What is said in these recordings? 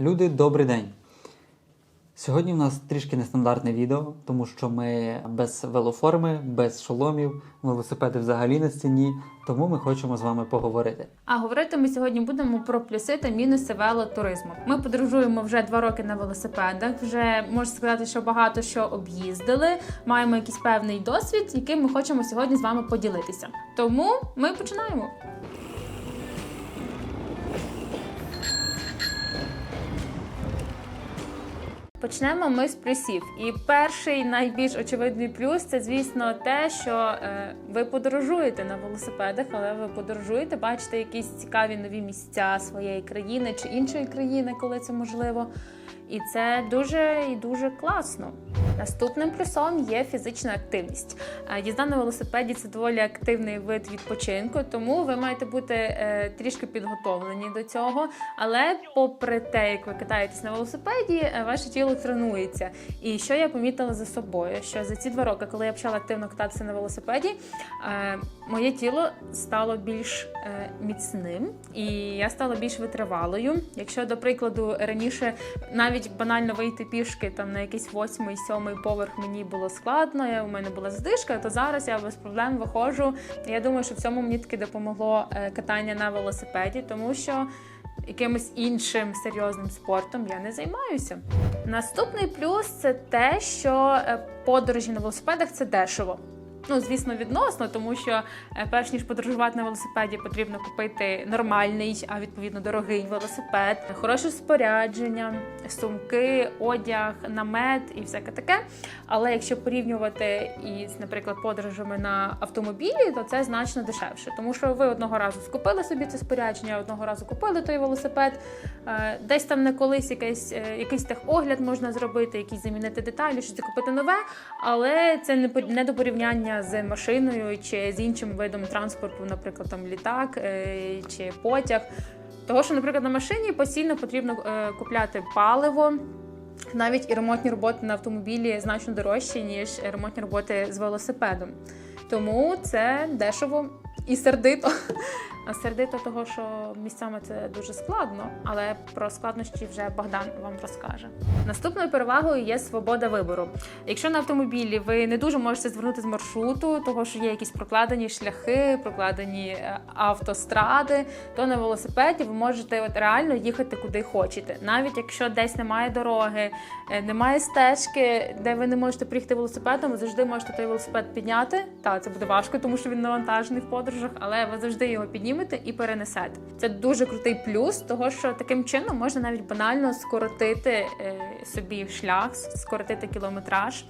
Люди, добрий день! Сьогодні в нас трішки нестандартне відео, тому що ми без велоформи, без шоломів, велосипеди взагалі на стіні, тому ми хочемо з вами поговорити. А говорити ми сьогодні будемо про плюси та мінуси велотуризму. Ми подорожуємо вже два роки на велосипедах. Вже можна сказати, що багато що об'їздили. Маємо якийсь певний досвід, яким ми хочемо сьогодні з вами поділитися. Тому ми починаємо. Почнемо ми з плюсів. І перший найбільш очевидний плюс це, звісно, те, що е, ви подорожуєте на велосипедах, але ви подорожуєте, бачите якісь цікаві нові місця своєї країни чи іншої країни, коли це можливо. І це дуже і дуже класно. Наступним плюсом є фізична активність. Е, Їзда на велосипеді це доволі активний вид відпочинку, тому ви маєте бути е, трішки підготовлені до цього. Але, попри те, як ви катаєтесь на велосипеді, е, ваше тіло тренується. І що я помітила за собою, що за ці два роки, коли я почала активно кататися на велосипеді, моє тіло стало більш міцним і я стала більш витривалою. Якщо, до прикладу, раніше навіть банально вийти пішки там на якийсь восьмий, сьомий поверх мені було складно, я, у мене була здишка, то зараз я без проблем виходжу. Я думаю, що в цьому мені таки допомогло е, катання на велосипеді, тому що якимось іншим серйозним спортом я не займаюся. Наступний плюс це те, що е, подорожі на велосипедах це дешево. Ну, звісно, відносно, тому що е, перш ніж подорожувати на велосипеді, потрібно купити нормальний, а відповідно дорогий велосипед, хороше спорядження, сумки, одяг, намет і всяке таке. Але якщо порівнювати із, наприклад, подорожами на автомобілі, то це значно дешевше, тому що ви одного разу скупили собі це спорядження, одного разу купили той велосипед, е, десь там на колись якийсь, е, якийсь техогляд можна зробити, якісь замінити деталі, щось купити нове, але це не не до порівняння з машиною чи з іншим видом транспорту, наприклад, там літак е, чи потяг. Того, що, наприклад, на машині постійно потрібно е, купляти паливо. Навіть і ремонтні роботи на автомобілі значно дорожчі, ніж ремонтні роботи з велосипедом. Тому це дешево і сердито. А сердито того, що місцями це дуже складно, але про складнощі вже Богдан вам розкаже. Наступною перевагою є свобода вибору. Якщо на автомобілі ви не дуже можете звернути з маршруту, того що є якісь прокладені шляхи, прокладені е, автостради, то на велосипеді ви можете от реально їхати куди хочете. Навіть якщо десь немає дороги, е, немає стежки, де ви не можете приїхати велосипедом, ви завжди можете той велосипед підняти. Та це буде важко, тому що він навантажений в подорожах, але ви завжди його піднімете і перенесете. Це дуже крутий плюс, того що таким чином можна навіть банально скоротити е, собі шлях, скоротити кілометраж.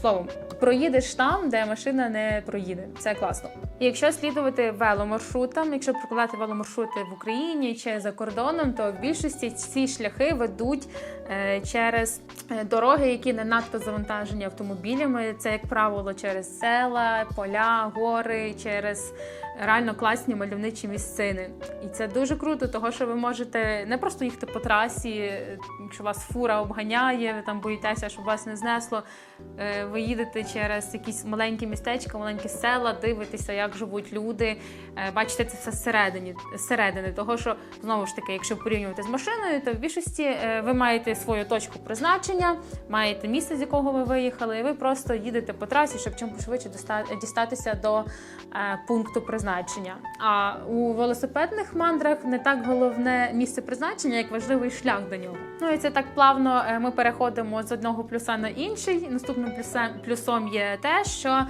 Словом, проїдеш там, де машина не проїде. Це класно. І якщо слідувати веломаршрутам, якщо прокладати веломаршрути в Україні чи за кордоном, то в більшості ці шляхи ведуть е, через е, дороги, які не надто завантажені автомобілями. Це, як правило, через села, поля, гори, через реально класні мальовничі місцини. І це дуже круто, того що ви можете не просто їхати по трасі, е, якщо вас фура обганяє, ви там боїтеся, щоб вас не знесло. Ви їдете через якісь маленькі містечка, маленькі села, дивитеся, як живуть люди. Е, Бачите це все зсередині, зсередини. Того, що знову ж таки, якщо порівнювати з машиною, то в більшості е, ви маєте свою точку призначення, маєте місце, з якого ви виїхали, і ви просто їдете по трасі, щоб чим швидше дістатися до е, пункту призначення. А у велосипедних мандрах не так головне місце призначення, як важливий шлях до нього. Ну і це так плавно ми переходимо з одного плюса на інший. Наступним плюсом, є те, що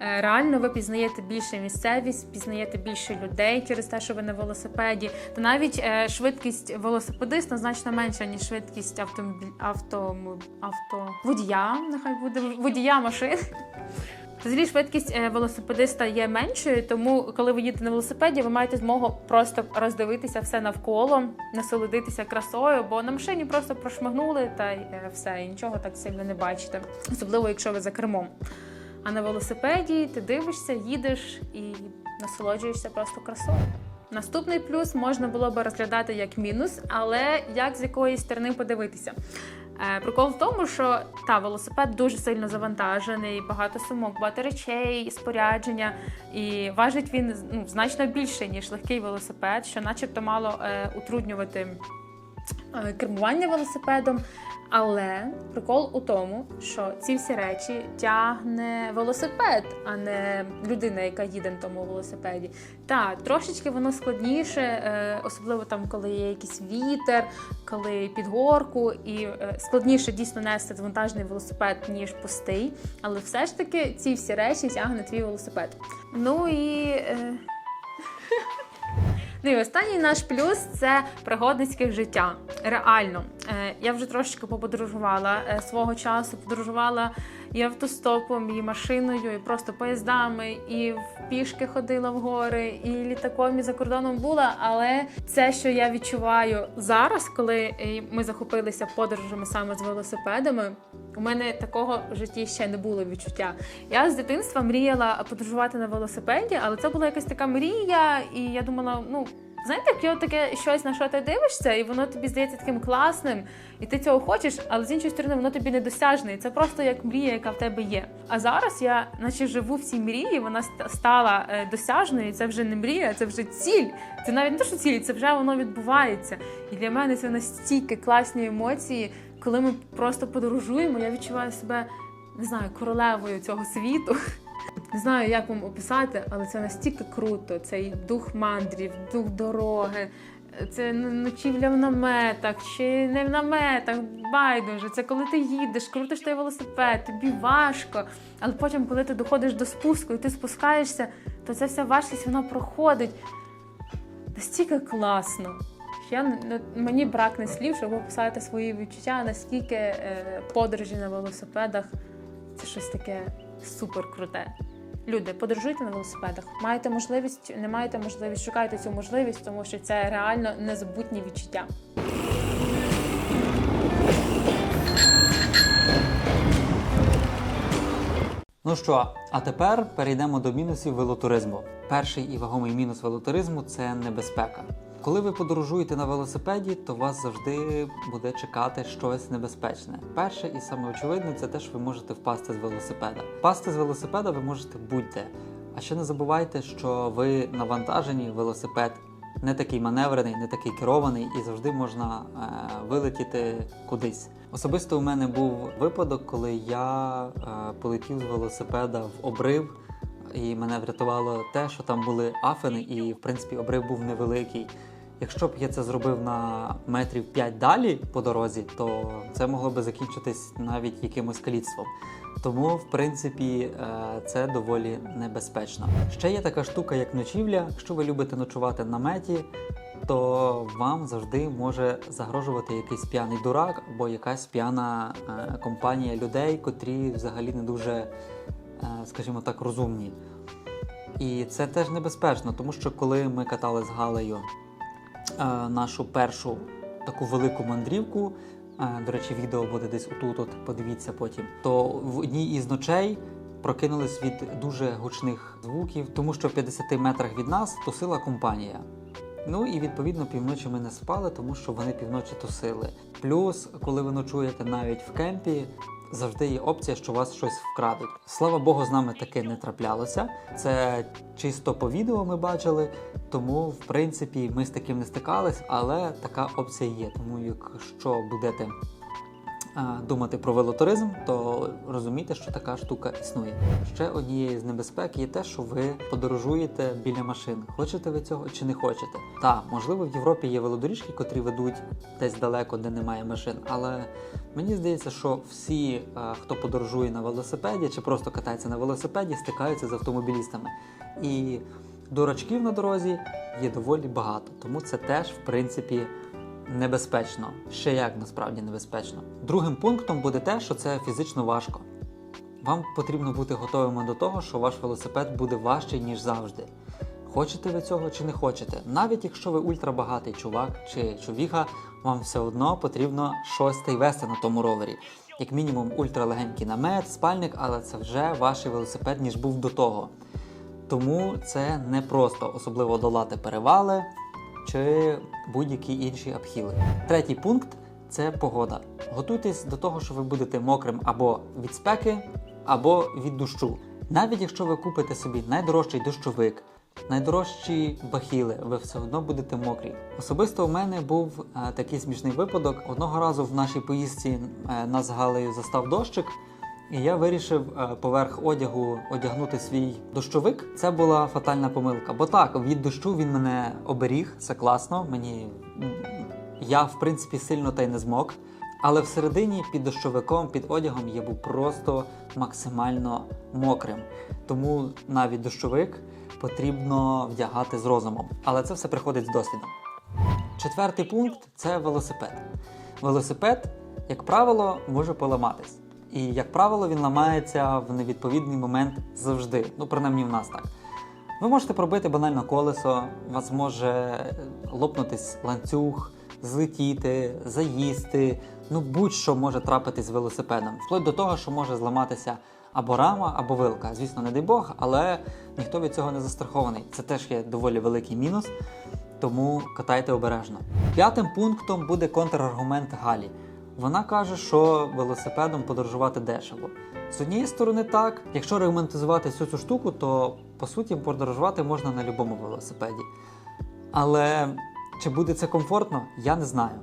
реально ви пізнаєте більше місцевість, пізнаєте більше людей через те, що ви на велосипеді. Та навіть е, швидкість велосипедиста значно менша, ніж швидкість автомобіль авто, авто водія. Нехай буде водія машин. Взагалі швидкість е, велосипедиста є меншою, тому коли ви їдете на велосипеді, ви маєте змогу просто роздивитися все навколо, насолодитися красою, бо на машині просто прошмагнули та е, все, і нічого так сильно не бачите, особливо якщо ви за кермом. А на велосипеді ти дивишся, їдеш і насолоджуєшся просто красою. Наступний плюс можна було би розглядати як мінус, але як з якої сторони подивитися. Е, Прикол в тому, що та велосипед дуже сильно завантажений, багато сумок, багато речей, спорядження, і важить він ну, значно більше, ніж легкий велосипед, що начебто мало е, утруднювати кермування велосипедом. Але прикол у тому, що ці всі речі тягне велосипед, а не людина, яка їде на тому велосипеді. Та трошечки воно складніше, е, особливо там, коли є якийсь вітер, коли під горку, і е, складніше дійсно нести вантажний велосипед ніж пустий. Але все ж таки ці всі речі тягне твій велосипед. Ну і. Ну і останній наш плюс це пригодницьке життя. Реально, Е, я вже трошечки поподорожувала е, свого часу. Подорожувала і автостопом, і машиною, і просто поїздами, і в пішки ходила в гори, і літаком, і за кордоном була. Але це, що я відчуваю зараз, коли е, ми захопилися подорожами саме з велосипедами, у мене такого в житті ще не було відчуття. Я з дитинства мріяла подорожувати на велосипеді, але це була якась така мрія, і я думала, ну. Знаєте, як є таке щось, на що ти дивишся, і воно тобі здається таким класним, і ти цього хочеш, але з іншої сторони воно тобі недосяжне. І це просто як мрія, яка в тебе є. А зараз я, наче живу в цій мрії, вона стала е, досяжною. Це вже не мрія, це вже ціль. Це навіть не те, що ціль, це вже воно відбувається. І для мене це настільки класні емоції, коли ми просто подорожуємо. Я відчуваю себе не знаю, королевою цього світу. Не знаю, як вам описати, але це настільки круто. Цей дух мандрів, дух дороги, це ночівля в наметах чи не в наметах, байдуже. Це коли ти їдеш, крутиш той велосипед, тобі важко. Але потім, коли ти доходиш до спуску і ти спускаєшся, то ця вся важкість вона проходить. Настільки класно. Я мені бракне слів, щоб описати свої відчуття, наскільки е, подорожі на велосипедах це щось таке супер круте. Люди, подорожуйте на велосипедах. Маєте можливість, не маєте можливість, шукайте цю можливість, тому що це реально незабутні відчуття. Ну що, а тепер перейдемо до мінусів велотуризму. Перший і вагомий мінус велотуризму це небезпека. Коли ви подорожуєте на велосипеді, то вас завжди буде чекати щось небезпечне. Перше і саме очевидне це те, що ви можете впасти з велосипеда. Впасти з велосипеда ви можете будь-де. А ще не забувайте, що ви навантажені велосипед не такий маневрений, не такий керований, і завжди можна е, вилетіти кудись. Особисто у мене був випадок, коли я е, полетів з велосипеда в обрив, і мене врятувало те, що там були афини, і в принципі обрив був невеликий. Якщо б я це зробив на метрів 5 далі по дорозі, то це могло би закінчитись навіть якимось каліцтвом. Тому, в принципі, е, це доволі небезпечно. Ще є така штука, як ночівля. Якщо ви любите ночувати в наметі, то вам завжди може загрожувати якийсь п'яний дурак або якась п'яна е, компанія людей, котрі взагалі не дуже, е, скажімо так, розумні. І це теж небезпечно, тому що коли ми катали з Галею нашу першу таку велику мандрівку. е, До речі, відео буде десь отут, от подивіться потім. То в одній із ночей прокинулись від дуже гучних звуків, тому що в 50 метрах від нас тусила компанія. Ну і відповідно півночі ми не спали, тому що вони півночі тусили. Плюс, коли ви ночуєте навіть в кемпі, завжди є опція, що вас щось вкрадуть. Слава Богу, з нами таке не траплялося. Це чисто по відео ми бачили, тому в принципі ми з таким не стикались, але така опція є. Тому якщо будете думати про велотуризм, то розумійте, що така штука існує. Ще однією з небезпек є те, що ви подорожуєте біля машин. Хочете ви цього чи не хочете? Так, можливо, в Європі є велодоріжки, котрі ведуть десь далеко, де немає машин, але мені здається, що всі, хто подорожує на велосипеді чи просто катається на велосипеді, стикаються з автомобілістами. І дурачків на дорозі є доволі багато, тому це теж, в принципі, небезпечно. Ще як насправді небезпечно. Другим пунктом буде те, що це фізично важко. Вам потрібно бути готовими до того, що ваш велосипед буде важчий, ніж завжди. Хочете ви цього чи не хочете? Навіть якщо ви ультрабагатий чувак чи чувіха, вам все одно потрібно щось та й вести на тому ровері. Як мінімум ультралегенький намет, спальник, але це вже ваш велосипед, ніж був до того. Тому це не просто, особливо долати перевали чи будь-які інші обхіли. Третій пункт це погода. Готуйтесь до того, що ви будете мокрим або від спеки, або від дощу. Навіть якщо ви купите собі найдорожчий дощовик, найдорожчі бахіли, ви все одно будете мокрі. Особисто у мене був е, такий смішний випадок. Одного разу в нашій поїздці е, нас з Галею застав дощик. І я вирішив е, поверх одягу одягнути свій дощовик. Це була фатальна помилка. Бо так, від дощу він мене оберіг, це класно. Мені я в принципі сильно та й не змог. Але всередині під дощовиком, під одягом я був просто максимально мокрим. Тому навіть дощовик потрібно вдягати з розумом. Але це все приходить з досвідом. Четвертий пункт це велосипед. Велосипед, як правило, може поламатись. І, як правило, він ламається в невідповідний момент завжди. Ну, принаймні в нас так. Ви можете пробити банально колесо, у вас може е, лопнутись ланцюг, злетіти, заїсти. Ну, будь-що може трапитись з велосипедом. Вплоть до того, що може зламатися або рама, або вилка. Звісно, не дай Бог, але ніхто від цього не застрахований. Це теж є доволі великий мінус, тому катайте обережно. П'ятим пунктом буде контраргумент Галі. Вона каже, що велосипедом подорожувати дешево. З однієї сторони, так, якщо регламентизувати всю цю штуку, то по суті подорожувати можна на будь-якому велосипеді. Але чи буде це комфортно, я не знаю.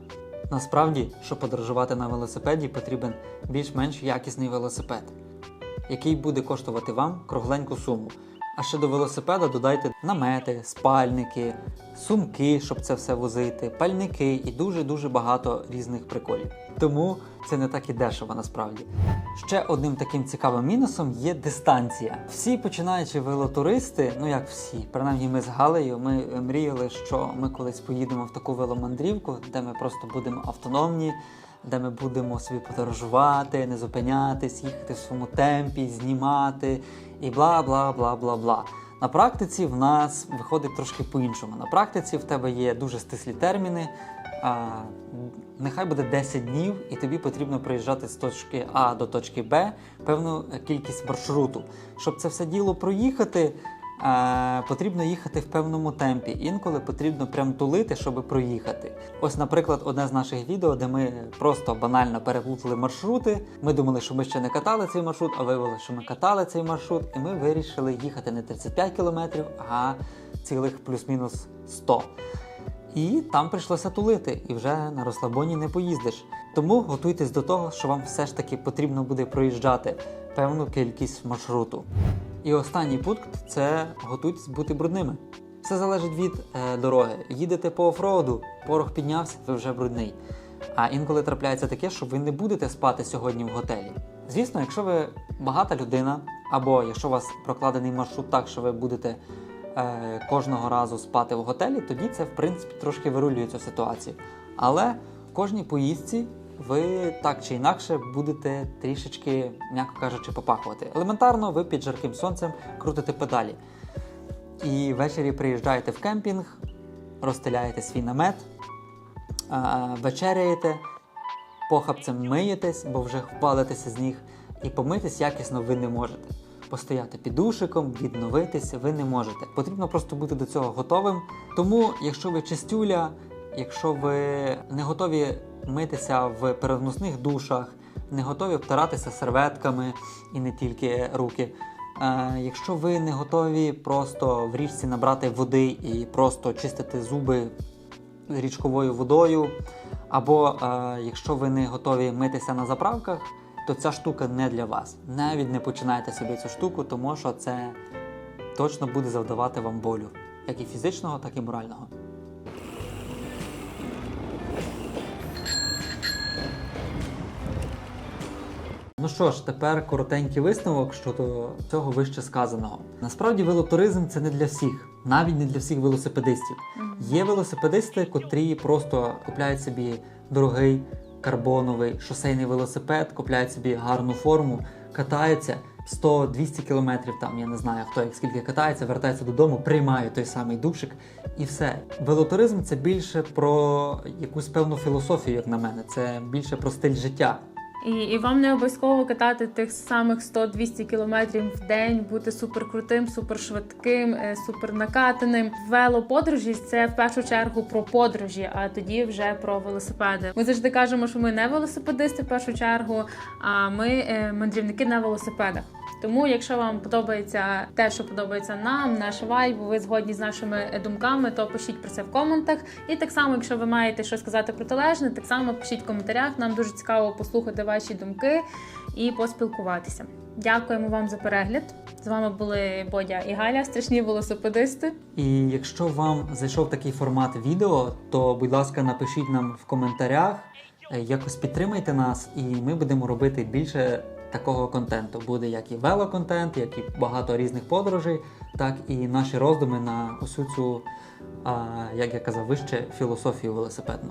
Насправді, щоб подорожувати на велосипеді, потрібен більш-менш якісний велосипед, який буде коштувати вам кругленьку суму. А ще до велосипеда додайте намети, спальники, сумки, щоб це все возити, пальники і дуже-дуже багато різних приколів. Тому це не так і дешево насправді. Ще одним таким цікавим мінусом є дистанція. Всі починаючи велотуристи, ну як всі, принаймні ми з Галею, ми мріяли, що ми колись поїдемо в таку веломандрівку, де ми просто будемо автономні, де ми будемо собі подорожувати, не зупинятись, їхати в своєму темпі, знімати і бла бла бла бла бла. На практиці в нас виходить трошки по-іншому. На практиці в тебе є дуже стислі терміни. А, нехай буде 10 днів, і тобі потрібно проїжджати з точки А до точки Б певну кількість маршруту. Щоб це все діло проїхати, потрібно їхати в певному темпі. Інколи потрібно прям тулити, щоб проїхати. Ось, наприклад, одне з наших відео, де ми просто банально переплутали маршрути. Ми думали, що ми ще не катали цей маршрут, а виявилося, що ми катали цей маршрут, і ми вирішили їхати не 35 кілометрів, а цілих плюс-мінус 100. І там прийшлося тулити, і вже на розслабоні не поїздиш. Тому готуйтесь до того, що вам все ж таки потрібно буде проїжджати певну кількість маршруту. І останній пункт це готуйтесь бути брудними. Все залежить від е, дороги. Їдете по офроуду, порох піднявся, ви вже брудний. А інколи трапляється таке, що ви не будете спати сьогодні в готелі. Звісно, якщо ви багата людина, або якщо у вас прокладений маршрут так, що ви будете е, кожного разу спати в готелі, тоді це в принципі трошки вирулює цю ситуацію. Але в кожній поїздці ви так чи інакше будете трішечки, м'яко кажучи, попахувати. Елементарно, ви під жарким сонцем крутите педалі. І ввечері приїжджаєте в кемпінг, розстеляєте свій намет, вечеряєте, похапцем миєтесь, бо вже впалитеся з ніг, і помитись якісно ви не можете. Постояти під душиком, відновитися ви не можете. Потрібно просто бути до цього готовим. Тому, якщо ви чистюля, якщо ви не готові митися в переносних душах, не готові обтиратися серветками і не тільки руки. Е, якщо ви не готові просто в річці набрати води і просто чистити зуби річковою водою, або е, якщо ви не готові митися на заправках, то ця штука не для вас. Навіть не починайте собі цю штуку, тому що це точно буде завдавати вам болю, як і фізичного, так і морального. Ну що ж, тепер коротенький висновок щодо цього вище сказаного. Насправді велотуризм це не для всіх, навіть не для всіх велосипедистів. Є велосипедисти, котрі просто купляють собі дорогий карбоновий шосейний велосипед, купляють собі гарну форму, катаються 100-200 кілометрів, там я не знаю хто як скільки катається, вертається додому, приймає той самий душик і все. Велотуризм це більше про якусь певну філософію, як на мене. Це більше про стиль життя. І, і вам не обов'язково катати тих самих 100-200 кілометрів в день, бути суперкрутим, супершвидким, е, супернакатаним. Велоподорожі це в першу чергу про подорожі, а тоді вже про велосипеди. Ми завжди кажемо, що ми не велосипедисти в першу чергу, а ми е, мандрівники на велосипедах. Тому, якщо вам подобається те, що подобається нам, наш вайб, ви згодні з нашими думками, то пишіть про це в коментах. І так само, якщо ви маєте щось сказати протилежне, так само пишіть в коментарях. Нам дуже цікаво послухати ваші думки і поспілкуватися. Дякуємо вам за перегляд. З вами були Бодя і Галя, страшні велосипедисти. І якщо вам зайшов такий формат відео, то будь ласка, напишіть нам в коментарях, е, якось підтримайте нас, і ми будемо робити більше такого контенту. Буде як і велоконтент, як і багато різних подорожей, так і наші роздуми на усю цю, як я казав вище, філософію велосипедну.